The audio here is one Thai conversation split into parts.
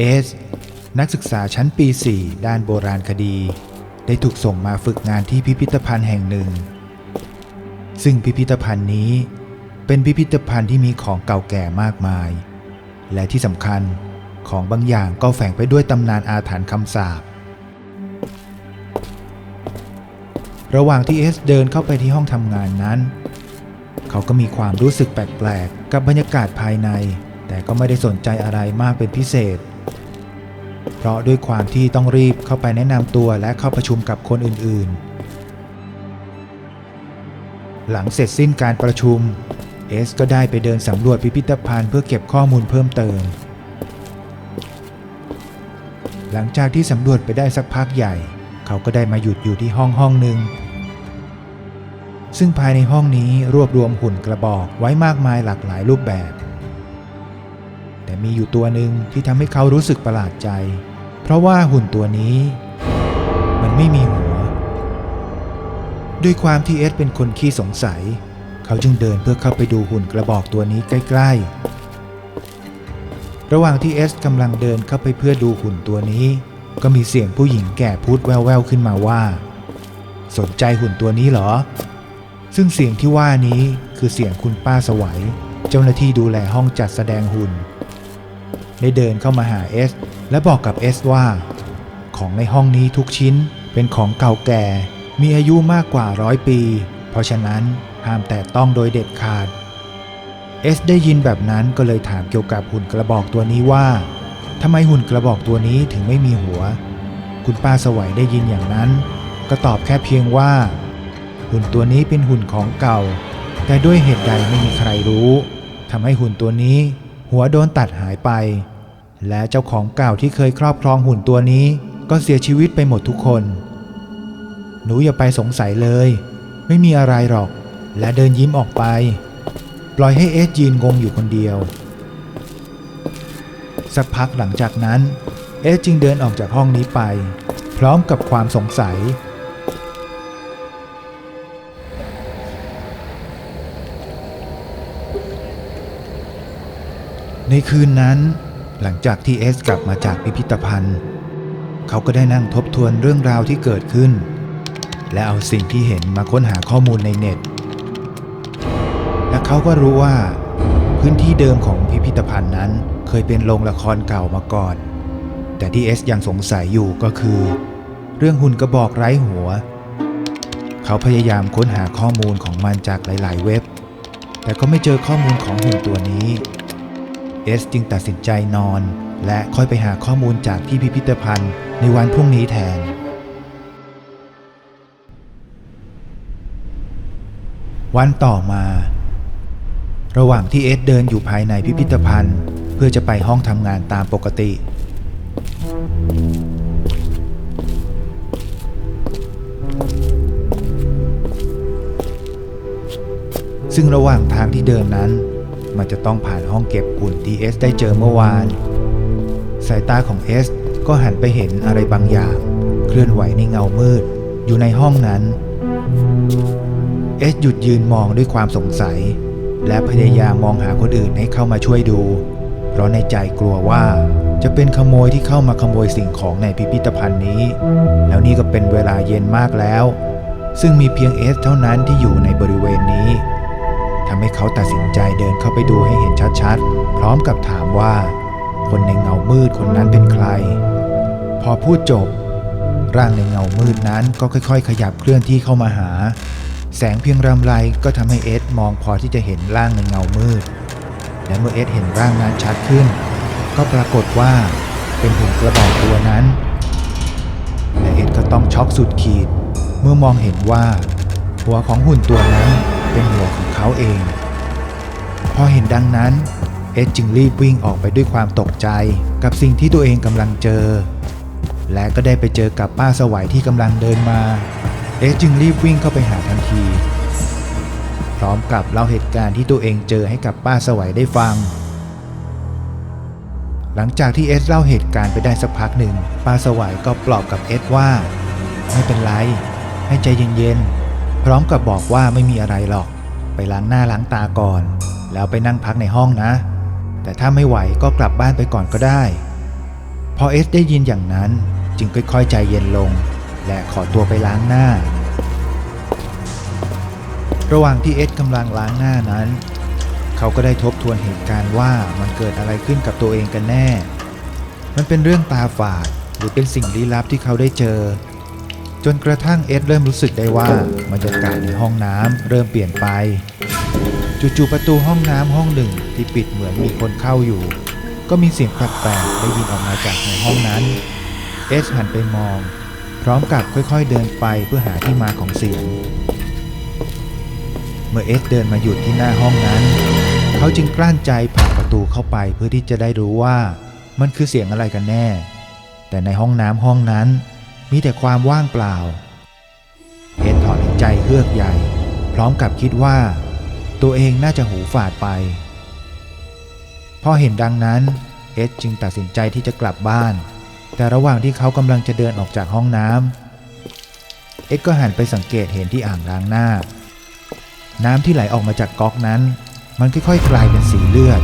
เอส นักศึกษาชั้นปี 4 ด้านโบราณคดี ได้ถูกส่งมาฝึกงานที่พิพิธภัณฑ์แห่งหนึ่ง ซึ่งพิพิธภัณฑ์นี้เป็นพิพิธภัณฑ์ที่มีของเก่าแก่มากมาย และที่สำคัญของบางอย่างก็แฝงไปด้วยตำนานอาถรรพ์คำสาประหว่างที่เอสเดินเข้าไปที่ห้องทำงานนั้น เขาก็มีความรู้สึกแปลกๆ กับบรรยากาศภายใน แต่ก็ไม่ได้สนใจอะไรมากเป็นพิเศษ เพราะด้วยความที่ต้องรีบเข้าไปแนะนำตัวและเข้าประชุมกับคนอื่นๆ หลังเสร็จสิ้นการประชุมเอสก็ได้ไปเดินสำรวจพิพิธภัณฑ์เพื่อเก็บข้อมูลเพิ่มเติม หลังจากที่สำรวจไปได้สักพักใหญ่ เขาก็ได้มาหยุดอยู่ที่ห้องห้องหนึ่งซึ่งภายในห้องนี้รวบรวมหุ่นกระบอกไว้มากมายหลากหลายรูปแบบ แต่มีอยู่ตัวหนึ่งที่ทำให้เขารู้สึกประหลาดใจ เพราะว่าหุ่นตัวนี้ มันไม่มีหัว ด้วยความที่เอสเป็นคนขี้สงสัย เขาจึงเดินเพื่อเข้าไปดูหุ่นกระบอกตัวนี้ใกล้ ๆ ระหว่างที่เอสกำลังเดินเข้าไปเพื่อดูหุ่นตัวนี้ ก็มีเสียงผู้หญิงแก่พูดแว่วๆขึ้นมาว่า สนใจหุ่นตัวนี้เหรอ ซึ่งเสียงที่ว่านี้คือเสียงคุณป้าสวัยเจ้าหน้าที่ดูแลห้องจัดแสดงหุ่น ได้เดินเข้ามาหาเอสและบอกกับเอสว่า ของในห้องนี้ทุกชิ้นเป็นของเก่าแก่ มีอายุมากกว่าร้อยปี เพราะฉะนั้นห้ามแตะต้องโดยเด็ดขาดเอสได้ยินแบบนั้นก็เลยถามเกี่ยวกับหุ่นกระบอกตัวนี้ว่าทำไมหุ่นกระบอกตัวนี้ถึงไม่มีหัว คุณป้าสวัยได้ยินอย่างนั้น ก็ตอบแค่เพียงว่า หุ่นตัวนี้เป็นหุ่นของเก่า แต่ด้วยเหตุใดไม่มีใครรู้ทำให้หุ่นตัวนี้ หัวโดนตัดหายไป และเจ้าของเก่าที่เคยครอบครองหุ่นตัวนี้ ก็เสียชีวิตไปหมดทุกคน หนูอย่าไปสงสัยเลย ไม่มีอะไรหรอก และเดินยิ้มออกไป ปล่อยให้เอสยืนงงอยู่คนเดียว สักพักหลังจากนั้น เอสจึงเดินออกจากห้องนี้ไป พร้อมกับความสงสัยในคืนนั้น หลังจากที่เอสกลับมาจากพิพิธภัณฑ์ เขาก็ได้นั่งทบทวนเรื่องราวที่เกิดขึ้น และเอาสิ่งที่เห็นมาค้นหาข้อมูลในเน็ต และเขาก็รู้ว่า พื้นที่เดิมของพิพิธภัณฑ์นั้นเคยเป็นโรงละครเก่ามาก่อน แต่ที่เอสยังสงสัยอยู่ก็คือ เรื่องหุ่นกระบอกไร้หัว เขาพยายามค้นหาข้อมูลของมันจากหลาย ๆ เว็บ แต่ก็ไม่เจอข้อมูลของหุ่นตัวนี้ เอสจึงตัดสินใจนอน และค่อยไปหาข้อมูลจากที่พิพิธภัณฑ์ในวันพรุ่งนี้แทน วันต่อมา ระหว่างที่เอสเดินอยู่ภายในพิพิธภัณฑ์ เพื่อจะไปห้องทำงานตามปกติ ซึ่งระหว่างทางที่เดินนั้น มันจะต้องผ่านห้องเก็บหุ่นที่เอสได้เจอเมื่อวาน สายตาของเอสก็หันไปเห็นอะไรบางอย่าง เคลื่อนไหวในเงามืด อยู่ในห้องนั้น เอสหยุดยืนมองด้วยความสงสัย และพยายามมองหาคนอื่นให้เข้ามาช่วยดู เพราะในใจกลัวว่าจะเป็นขโมยที่เข้ามาขโมยสิ่งของในพิพิธภัณฑ์นี้ แล้วนี่ก็เป็นเวลาเย็นมากแล้ว ซึ่งมีเพียงเอสเท่านั้นที่อยู่ในบริเวณนี้ ทำให้เขาตัดสินใจเดินเข้าไปดูให้เห็นชัดๆ พร้อมกับถามว่า คนในเงามืดคนนั้นเป็นใคร พอพูดจบ ร่างในเงามืดนั้นก็ค่อย ๆ ขยับเคลื่อนที่เข้ามาหา แสงเพียงรำไรก็ทำให้เอสมองพอที่จะเห็นร่างในเงามืด และเมื่อเอสเห็นร่างนั้นชัดขึ้น ก็ปรากฏว่าเป็นหุ่นกระบอกตัวนั้นและเอสก็ต้องช็อกสุดขีด เมื่อมองเห็นว่า หัวของหุ่นตัวนั้น เป็นหัวของเขาเอง พอเห็นดังนั้น เอสจึงรีบวิ่งออกไปด้วยความตกใจกับสิ่งที่ตัวเองกำลังเจอ และก็ได้ไปเจอกับป้าสวัยที่กำลังเดินมา เอสจึงรีบวิ่งเข้าไปหาทันที พร้อมกับเล่าเหตุการณ์ที่ตัวเองเจอให้กับป้าสวัยได้ฟังหลังจากที่เอสเล่าเหตุการณ์ไปได้สักพักหนึ่งป้าสวัยก็ปลอบกับเอสว่า ไม่เป็นไร ให้ใจเย็นๆ พร้อมกับบอกว่าไม่มีอะไรหรอก ไปล้างหน้าล้างตาก่อน แล้วไปนั่งพักในห้องนะ แต่ถ้าไม่ไหวก็กลับบ้านไปก่อนก็ได้ พอเอสได้ยินอย่างนั้นจึงค่อยๆใจเย็นลง และขอตัวไปล้างหน้า ระหว่างที่เอสกำลังล้างหน้านั้น เขาก็ได้ทบทวนเหตุการณ์ว่ามันเกิดอะไรขึ้นกับตัวเองกันแน่ มันเป็นเรื่องตาฝาดหรือเป็นสิ่งลี้ลับที่เขาได้เจอ จนกระทั่งเอสเริ่มรู้สึกได้ว่าบรรยากาศในห้องน้ำเริ่มเปลี่ยนไป จู่ๆประตูห้องน้ำห้องหนึ่งที่ปิดเหมือนมีคนเข้าอยู่ ก็มีเสียงแปลกๆได้ยินออกมาจากในห้องนั้น เอสหันไปมอง พร้อมกับค่อยๆเดินไปเพื่อหาที่มาของเสียง เมื่อเอสเดินมาหยุดที่หน้าห้องนั้น เขาจึงกลั้นใจผ่านประตูเข้าไปเพื่อที่จะได้รู้ว่ามันคือเสียงอะไรกันแน่ แต่ในห้องน้ำห้องนั้น มีแต่ความว่างเปล่าเอสถอนหายใจเฮือกใหญ่ พร้อมกับคิดว่า ตัวเองน่าจะหูฝาดไป พอเห็นดังนั้น เอสจึงตัดสินใจที่จะกลับบ้าน แต่ระหว่างที่เขากำลังจะเดินออกจากห้องน้ำเอสก็หันไปสังเกตเห็นที่อ่างล้างหน้า น้ำที่ไหลออกมาจากก๊อกนั้น มันค่อยๆกลายเป็นสีเลือด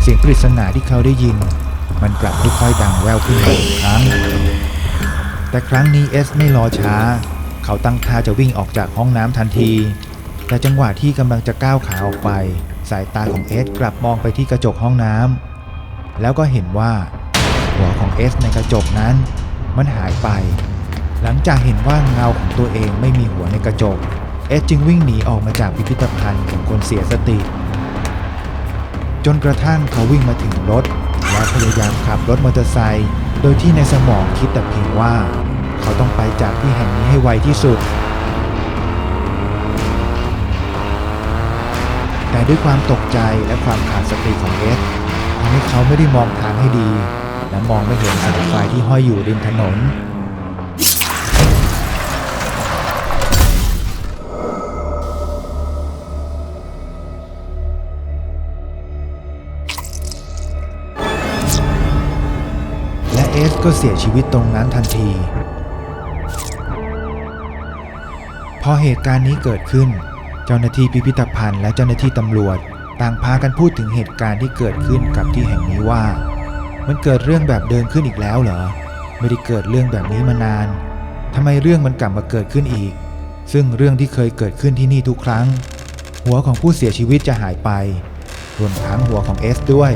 เสียงปริศนาที่เขาได้ยิน มันกลับค่อยๆดังแว่วขึ้นมาอีกครั้ง แต่ครั้งนี้เอสไม่รอช้า เขาตั้งท่าจะวิ่งออกจากห้องน้ำทันที แต่จังหวะที่กำลังจะก้าวขาออกไป สายตาของเอสกลับมองไปที่กระจกห้องน้ำแล้วก็เห็นว่า หัวของเอสในกระจกนั้น มันหายไป หลังจากเห็นว่าเงาของตัวเองไม่มีหัวในกระจก เอสจึงวิ่งหนีออกมาจากพิพิธภัณฑ์ของคนเสียสติ จนกระทั่งเขาวิ่งมาถึงรถ และพยายามขับรถมอเตอร์ไซค์ โดยที่ในสมองคิดแต่เพียงว่า เขาต้องไปจากที่แห่งนี้ให้ไวที่สุด แต่ด้วยความตกใจและความขาดสติของเอสทำให้เขาไม่ได้มองทางให้ดี และมองไม่เห็นสายไฟที่ห้อยอยู่ริมถนน ก็เสียชีวิตตรงนั้นทันที พอเหตุการณ์นี้เกิดขึ้น เจ้าหน้าที่พิพิธภัณฑ์และเจ้าหน้าที่ตำรวจ ต่างพากันพูดถึงเหตุการณ์ที่เกิดขึ้นกับที่แห่งนี้ว่า มันเกิดเรื่องแบบเดิมขึ้นอีกแล้วเหรอไม่ได้เกิดเรื่องแบบนี้มานานทำไมเรื่องมันกลับมาเกิดขึ้นอีก ซึ่งเรื่องที่เคยเกิดขึ้นที่นี่ทุกครั้ง หัวของผู้เสียชีวิตจะหายไป รวมทั้งหัวของเอสด้วย